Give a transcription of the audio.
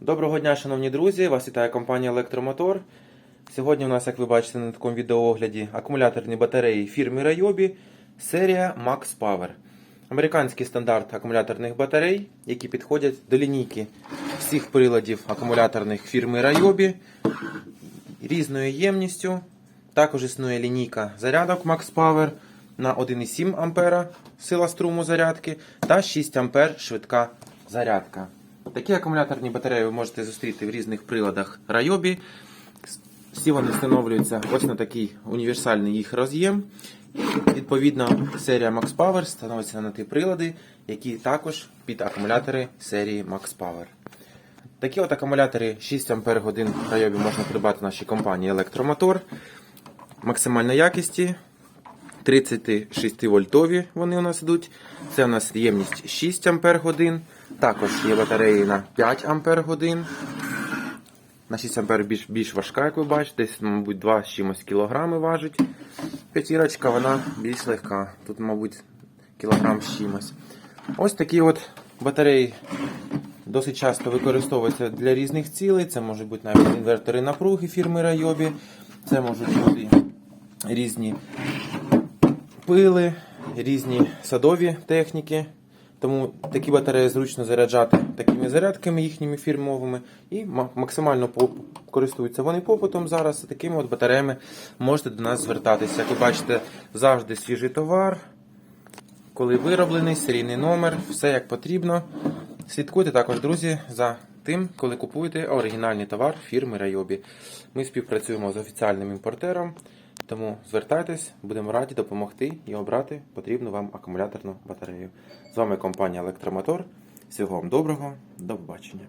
Доброго дня, шановні друзі! Вас вітає компанія Електромотор. Сьогодні у нас, як ви бачите на такому відеоогляді, акумуляторні батареї фірми Ryobi, серія Max Power. Американський стандарт акумуляторних батарей, які підходять до лінійки всіх приладів акумуляторних фірми Ryobi різною ємністю. Також існує лінійка зарядок Max Power на 1,7 А сила струму зарядки та 6 А швидка зарядка. Такі акумуляторні батареї ви можете зустріти в різних приладах Ryobi. Всі вони встановлюються ось на такий універсальний їх роз'єм. Відповідно, серія Max Power становиться на ті прилади, які також під акумулятори серії Max Power. Такі от акумулятори 6 Ах Ryobi можна придбати в нашій компанії Електромотор. Максимальної якісті 36 вольтові вони у нас йдуть. Це у нас ємність 6 Ампер годин. Також є батареї на 5 Ампер. На 6 Ампер більш, більш важка, як ви бачите, десь, мабуть, 2 з чимось кілограми важить. П'ятірочка, вона більш легка. Тут, мабуть, кілограм з чимось. Ось такі от батареї досить часто використовуються для різних цілей. Це можуть бути навіть інвертори напруги фірми Ryobi. Це можуть бути різні пили, різні садові техніки. Тому такі батареї зручно заряджати такими зарядками їхніми фірмовими і максимально користуються вони попитом зараз. Такими от батареями можете до нас звертатися. Як ви бачите, завжди свіжий товар, коли вироблений, серійний номер, все як потрібно. Слідкуйте також, друзі, за тим, коли купуєте оригінальний товар фірми Ryobi. Ми співпрацюємо з офіціальним імпортером, тому звертайтесь, будемо раді допомогти і обрати потрібну вам акумуляторну батарею. З вами компанія Електромотор. Всього вам доброго, до побачення.